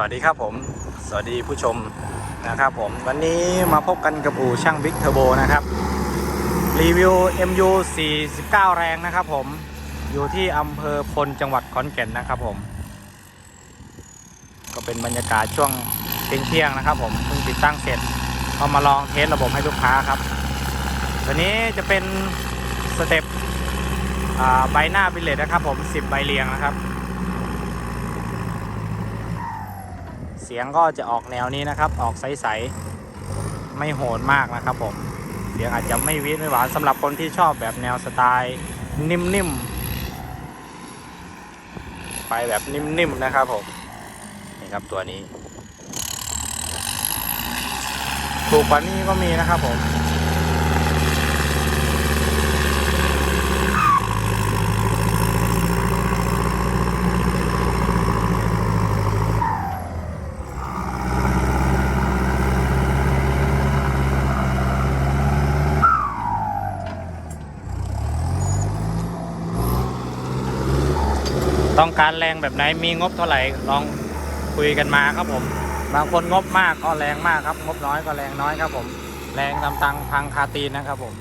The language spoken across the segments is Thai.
สวัสดีครับผม สวัสดีผู้ชมนะครับผม วันนี้มาพบกันกับอู่ช่างบิ๊กเทอร์โบนะครับ รีวิว MU 49 แรงนะครับผม อยู่ที่อำเภอพลจังหวัดขอนแก่นนะครับผม ก็เป็นบรรยากาศช่วงเที่ยงนะครับผมเพิ่งติดตั้งเสร็จเอามาลองเทสระบบให้ลูกค้าครับตัวนี้จะเป็นสเต็ปใบหน้าบิลเลตนะครับผม 10 ใบเรียงนะครับ เสียงก็จะออกแนวนี้นะครับ ออกใสๆไม่โหดมากนะครับผม เสียงอาจจะไม่วิทไม่หวานสำหรับคนที่ชอบแบบแนวสไตล์นิ่มๆ ไปแบบนิ่มๆนะครับผม นี่ครับตัวนี้ ถูกกว่านี้ก็มีนะครับผม ต้องการแรงแบบไหนมีงบเท่าไหร่ลองคุยกันมาครับผม บางคนงบมากก็แรงมากครับ งบน้อยก็แรงน้อยครับผม แรงตำตังพังคาตีนนะครับผม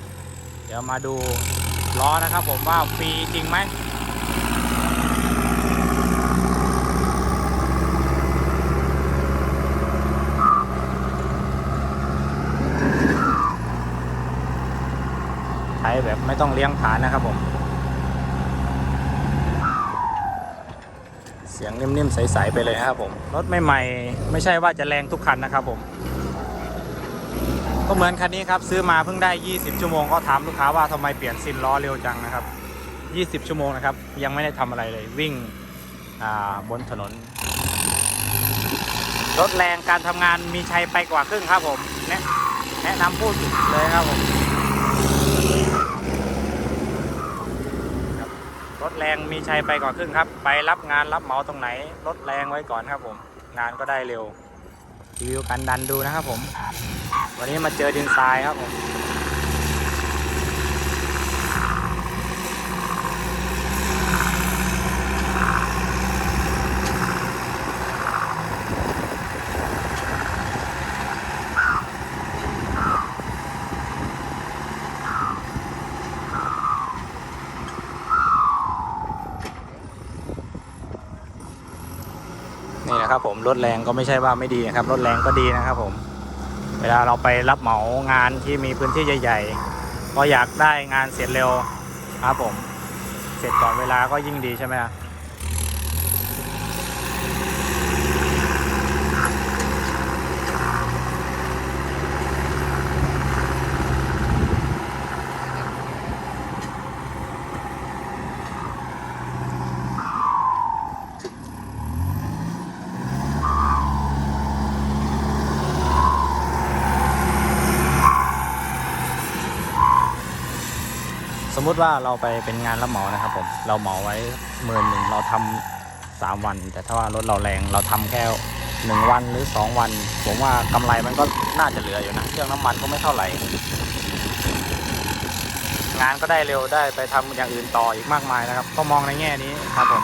เดี๋ยวมาดูล้อนะครับผมว่าฟรีจริงไหมใช้แบบไม่ต้องเลี้ยงผานนะครับผม สียงนิ่มๆใสๆไปเลยครับผมรถใหม่ๆไม่ใช่ว่าจะแรงทุกคันนะครับผมก็เหมือนคันนี้ครับซื้อมาเพิ่งได้ 20 ชั่วโมงก็ถามลูกค้าว่าทำไมเปลี่ยนซินล้อเร็วจังนะครับ 20 ชั่วโมงนะครับ ยังไม่ได้ทำอะไรเลยวิ่งบนถนน รถแรงการทำงานมีชัยไปกว่าครึ่งครับผมแนะแนะนำพูดเลยครับผม รถแรงมีชัยไปก่อนครึ่งครับ ไปรับงานรับเหมาตรงไหน รถแรงไว้ก่อนครับผม งานก็ได้เร็วรีวิวการดันดูนะครับผม วันนี้มาเจอดินทรายครับผม นะครับผมรถแรงก็ไม่ใช่ว่าไม่ดีนะครับรถแรงก็ดีนะครับผม เวลาเราไปรับเหมางานที่มีพื้นที่ใหญ่ๆก็อยากได้งานเสร็จเร็วครับผม เสร็จก่อนเวลาก็ยิ่งดีใช่ไหมครับ มุติว่าเราไปเป็นงานรับเหมานะครับผมเราเหมาไว้หมื่นหนึ่งเราทำสามวัน แต่ถ้าว่ารถเราแรงเราทำแค่หนึ่งวันหรือสองวัน ผมว่ากำไรมันก็น่าจะเหลืออยู่นะเครื่องน้ำมันก็ไม่เท่าไหร่ งานก็ได้เร็วได้ไปทำอย่างอื่นต่ออีกมากมายนะครับ ก็มองในแง่นี้ครับผม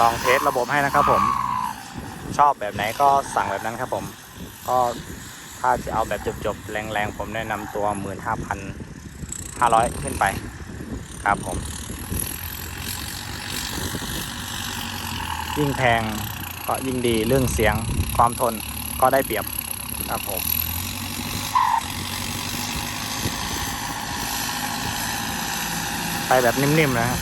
ลองเทสระบบให้นะครับผมชอบแบบไหนก็สั่งแบบนั้นครับผม ก็ถ้าจะเอาแบบจบๆ แรงๆ ผมแนะนำตัว 15,500 ขึ้นไป ครับผม ยิ่งแพงก็ยิ่งดีเรื่องเสียงความทนก็ได้เปรียบครับผมไปแบบนิ่มๆนะฮะ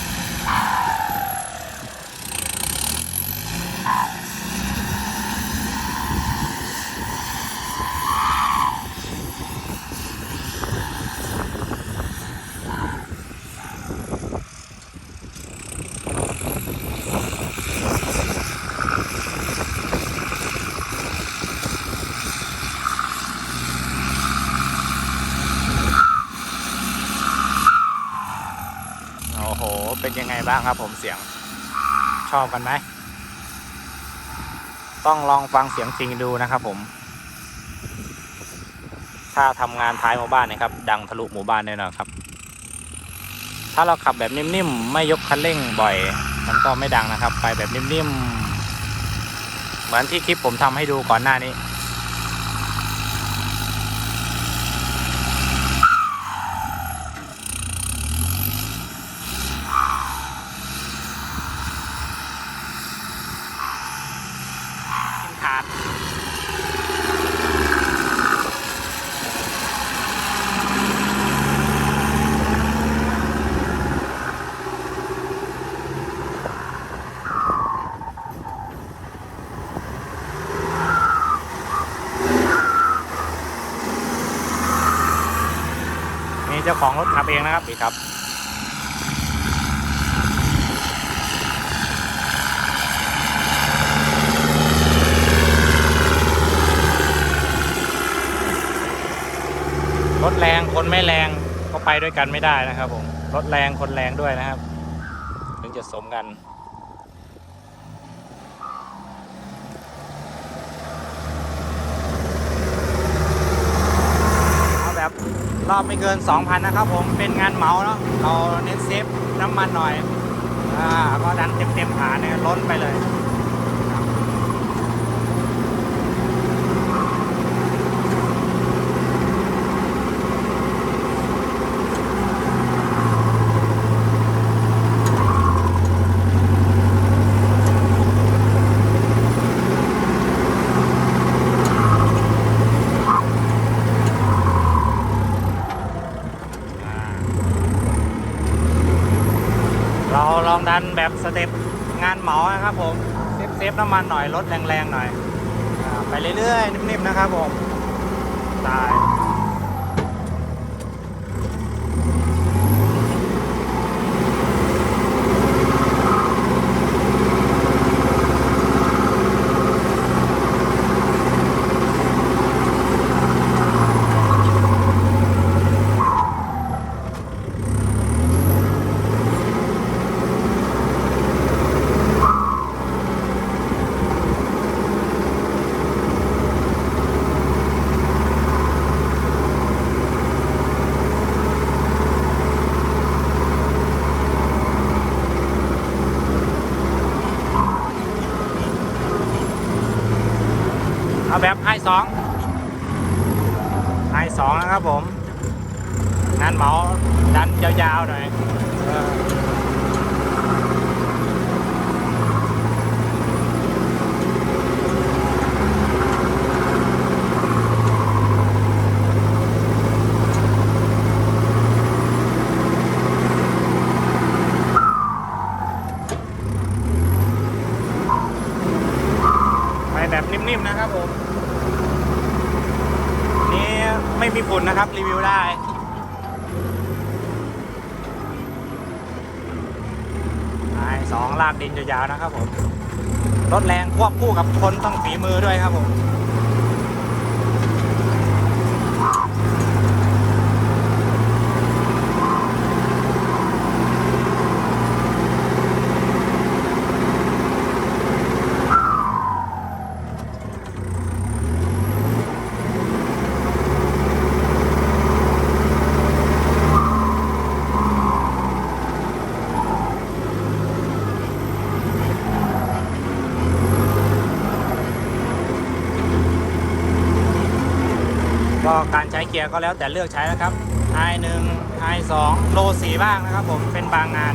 โอ้โห เป็นยังไง บ้างครับผมเสียงชอบกันไหม ต้องลองฟังเสียงจริงดูนะครับผม ถ้าทำงานท้ายหมู่บ้านเนะครับ ดังทะลุหมู่บ้านแน่นอนครับ ถ้าเราขับแบบนิ่มๆ ไม่ยกคันเร่งบ่อย มันก็ไม่ดังนะครับ ไปแบบนิ่มๆ เหมือนที่คลิปผมทำให้ดูก่อนหน้านี้ จ้าของรถขับเองนะครับพี่ครับรถแรงคนไม่แรงก็ไปด้วยกันไม่ได้นะครับผมรถแรงคนแรงด้วยนะครับ ถึงจะสมกัน เอาแบบ รอบไม่เกิน 2,000 นะครับผมเป็นงานเหมาเนาะเราเน้นเซฟน้ำมันหน่อยอ่าก็ดันเต็มๆฐาเนี่ยล้นไปเลย เราลองดันแบบสเต็ปงานเหมานะครับผม เซฟน้ำมันหน่อยลดแรงๆหน่อย ไปเรื่อยๆนิ่มๆนะครับผมตายเอาแบบไฮสองไฮสองนะครับผม งาน เหมาดันยาวๆหน่อยเออไปแบบนิ่มๆนะครับผม นี่ไม่มีฝุ่นนะครับ รีวิวได้ สองลากดินยาวๆนะครับผมรถแรงควบคู่กับคนต้องฝีมือด้วยครับผม อ ช้ เกียร์ก็แล้วแต่เลือกใช้นะครับ i 1 i 2โล4บ้างนะครับผมเป็นบางงาน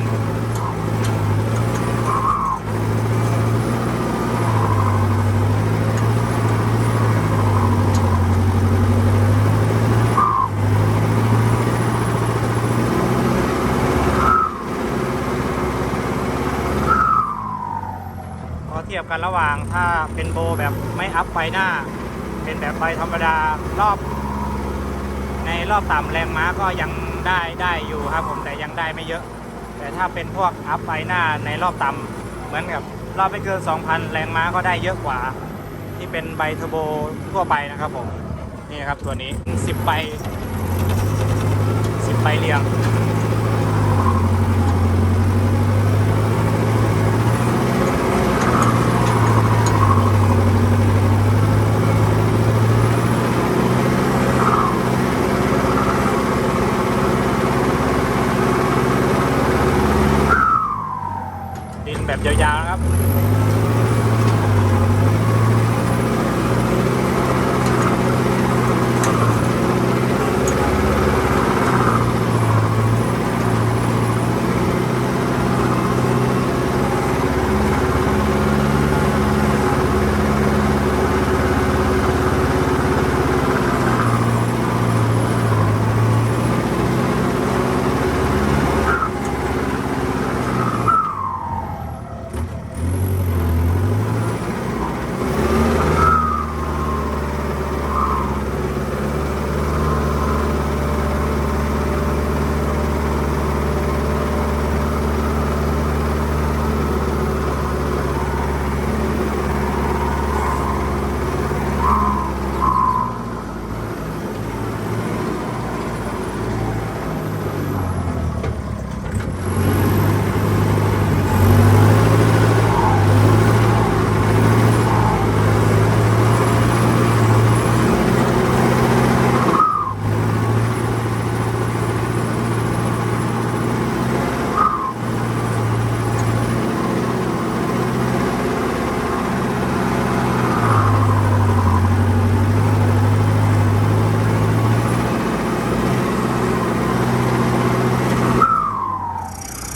พอเทียบกันระหว่างถ้าเป็นโบแบบไม่อัพไฟหน้า เป็นแบบไฟธรรมดารอบ ในรอบต่ำแรงม้าก็ยังได้ได้อยู่ครับผมแต่ยังได้ไม่เยอะ แต่ถ้าเป็นพวกอัพไฟหน้าในรอบต่ำเหมือนกับรอบไม่เกิน 2,000 แรงม้าก็ได้เยอะกว่า ที่เป็นใบเทอร์โบทั่วไปนะครับผมนี่นะครับตัวนี้ 10ใบ10ใบเรียง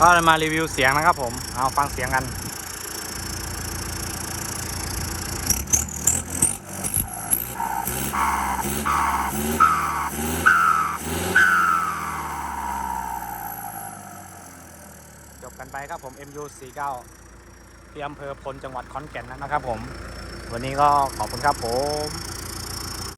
ก็มารีวิวเสียงนะครับผม เอาฟังเสียงกันจบกันไปครับผม MU 49 ที่อำเภอพลจังหวัดขอนแก่นนะครับผม วันนี้ก็ขอบคุณครับผม